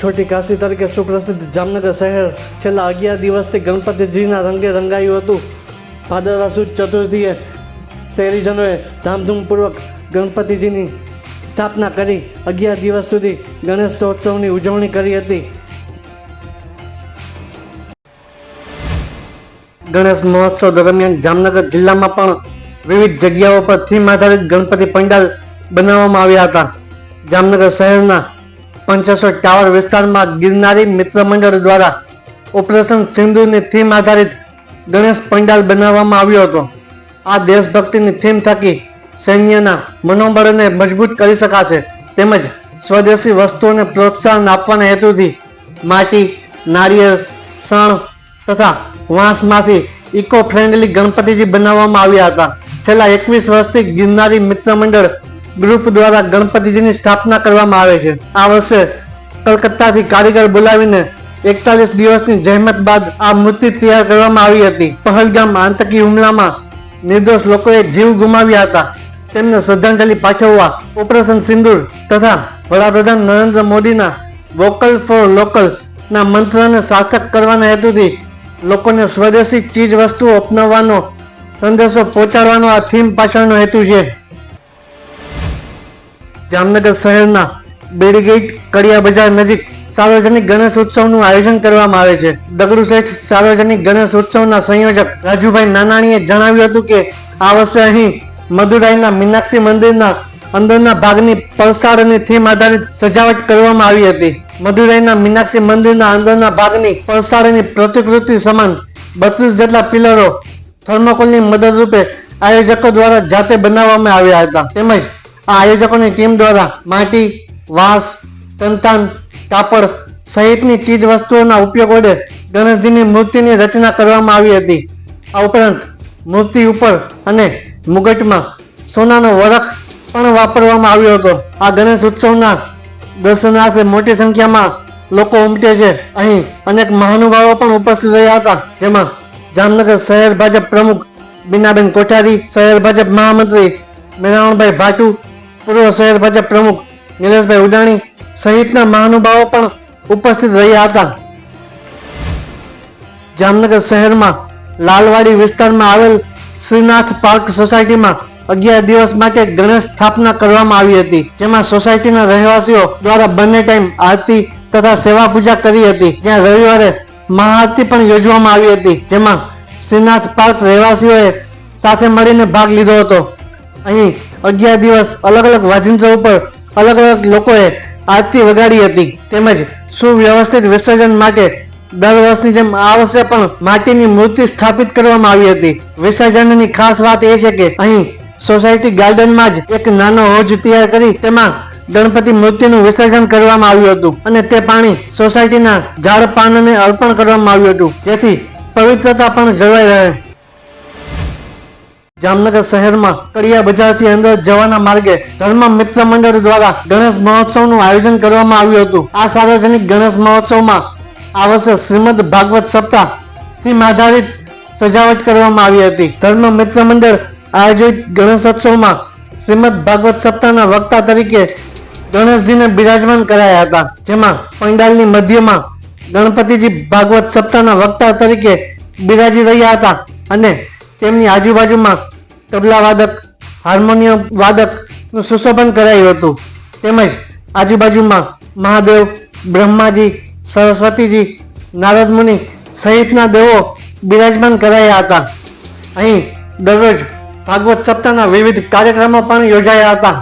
છોટી કાશી તરીકે સુપ્રસિદ્ધ જામનગર શહેર છેલ્લા અગિયાર દિવસથી ગણપતિજીના રંગે રંગાયું હતું. ભાદરવા સુદ ચતુર્થીએ શહેરીજનોએ ધામધૂમપૂર્વક ગણપતિજીની સ્થાપના કરી. અગિયાર દિવસ સુધી ગણેશોત્સવની ઉજવણી કરી હતી. ગણેશ મહોત્સવ દરમિયાન જામનગર જિલ્લામાં પણ વિવિધ જગ્યાઓ પર થીમ આધારિત ગણપતિ પંડાલ બનાવવામાં આવ્યા હતા. જામનગર શહેરના પંચેશ્વર ટાવર વિસ્તારમાં ગિરનારી મિત્ર મંડળ દ્વારા ઓપરેશન સિંધુની થીમ આધારિત ગણેશ પંડાલ બનાવવામાં આવ્યો હતો. આ દેશભક્તિની થીમ થકી સૈન્યના મનોબળને મજબૂત કરી શકાશે તેમજ સ્વદેશી વસ્તુઓને પ્રોત્સાહન આપવાના હેતુથી માટી, નારિયેળ સણ તથા વાંસમાંથી ઇકો ફ્રેન્ડલી ગણપતિજી બનાવવામાં આવ્યા હતા. છેલ્લા એકવીસ વર્ષથી ગિરનારી મિત્ર મંડળ ગ્રુપ દ્વારા ગણપતિજીની સ્થાપના કરવામાં આવે છે. આ વર્ષે કલકત્તાથી કારીગર બોલાવીને એકતાલીસ દિવસની જહેમત બાદ આ મૂર્તિ તૈયાર કરવામાં આવી હતી. પહલગામ આતંકી હુમલામાં નિર્દોષ લોકોએ જીવ ગુમાવ્યા હતા. તેમને શ્રદ્ધાંજલિ પાઠવવા ઓપરેશન સિંદૂર તથા વડાપ્રધાન નરેન્દ્ર મોદીના વોકલ ફોર લોકલ ના મંત્રને સાર્થક કરવાના હેતુથી લોકોને સ્વદેશી ચીજ વસ્તુઓ અપનાવવાનો સંદેશો પહોંચાડવાનો આ થીમ પાછળનો હેતુ છે. જામનગર શહેરના બેડીગેટ કડિયા બજાર નજીક સાર્વજનિક ગણેશ ઉત્સવનું આયોજન કરવામાં આવે છે. દગડુ શેઠ સાર્વજનિક ગણેશ ઉત્સવના સંયોજક રાજુભાઈ નાનાણીએ જણાવ્યું હતું કે, આ વર્ષે અહીં મદુરાઈના મીનાક્ષી મંદિરના અંદરના ભાગની પલસાડની થીમ આધારિત સજાવટ કરવામાં આવી હતી. મદુરાઈના મીનાક્ષી મંદિરના અંદરના ભાગની પલસાડની પ્રતિકૃતિ સમાન બત્રીસ જેટલા પિલરો થર્મોકોલની મદદરૂપે આયોજકો દ્વારા જાતે બનાવવામાં આવ્યા હતા. તેમજ આયોજકોની ટીમ દ્વારા માટી, વાંસ, તંતાન, કાપડ સહિતની ચીજ વસ્તુઓના ઉપયોગ વડે ગણેશજીની મૂર્તિની રચના કરવામાં આવી હતી. આ ઉપરાંત મૂર્તિ ઉપર અને મુગટમાં સોનાનો વરખ પણ વાપરવામાં આવ્યો હતો. આ ગણેશ ઉત્સવના દર્શનાર્થે મોટી સંખ્યામાં લોકો ઉમટે છે. અહીં અનેક મહાનુભાવો પણ ઉપસ્થિત રહ્યા હતા. જેમાં જામનગર શહેર ભાજપ પ્રમુખ બીનાબેન કોઠારી, શહેર ભાજપ મહામંત્રી મેરાવણભાઈ ભાટુ પૂર્વ શહેર ભાજપ પ્રમુખ નિલેશભાઈ ઉડાણી સહિતના મહાનુભાવો પણ ઉપસ્થિત રહ્યા હતા. જામનગર શહેરમાં લાલવાડી વિસ્તારમાં આવેલ શ્રીનાથ પાર્ક સોસાયટીમાં અગિયાર દિવસ માટે ગણેશ સ્થાપના કરવામાં આવી હતી. જેમાં સોસાયટીના રહેવાસીઓ દ્વારા બંને ટાઈમ આરતી તથા સેવા પૂજા કરી હતી. જ્યાં રવિવારે મહાઆરતી પણ યોજવામાં આવી હતી. જેમાં શ્રીનાથ પાર્ક રહેવાસીઓએ સાથે મળીને ભાગ લીધો હતો. અહીં અગિયાર દિવસ અલગ અલગ વાજિંત્રો ઉપર અલગ અલગ લોકોએ આરતી વગાડી હતી. તેમજ સુવ્યવસ્થિત વિસર્જન માટે દર વર્ષની જેમ આ વર્ષે પણ માટીની મૂર્તિ સ્થાપિત કરવામાં આવી હતી. વિસર્જનની ખાસ વાત એ છે કે અહીં સોસાયટી ગાર્ડનમાં જ એક નાનો હોજ તૈયાર કરી તેમાં ગણપતિ મૂર્તિનું વિસર્જન કરવામાં આવ્યું હતું અને તે પાણી સોસાયટીના ઝાડ પાનને અર્પણ કરવામાં આવ્યું હતું. જેથી પવિત્રતા પણ જળવાઈ રહે. જામનગર શહેરમાં કડિયા બજારથી અંદર જવાના માર્ગે ધર્મ મિત્ર મંડળ દ્વારા ગણેશ મહોત્સવનું આયોજન કરવામાં આવ્યું હતું. આ સાર્વજનિક ગણેશ મહોત્સવમાં આ વર્ષે શ્રીમદ ભાગવત સપ્તાહ થીમ આધારિત સજાવટ કરવામાં આવી હતી. ધર્મ મિત્ર મંડળ આયોજિત ગણેશોત્સવમાં શ્રીમદ ભાગવત સપ્તાહના વક્તા તરીકે ગણેશજીને બિરાજમાન કરાયા હતા. જેમાં પંડાલની મધ્યમાં ગણપતિજી ભાગવત સપ્તાહના વક્તા તરીકે બિરાજી રહ્યા હતા અને તેમની આજુબાજુમાં તબલા વાદક હાર્મોનિયમ વાદકનું સુશોભન કરાયું હતું. તેમજ આજુબાજુમાં મહાદેવ, બ્રહ્માજી, સરસ્વતીજી, નારદ મુનિ સહિતના દેવો બિરાજમાન કરાયા હતા. અહીં દરરોજ ભાગવત સપ્તાહના વિવિધ કાર્યક્રમો પણ યોજાયા હતા.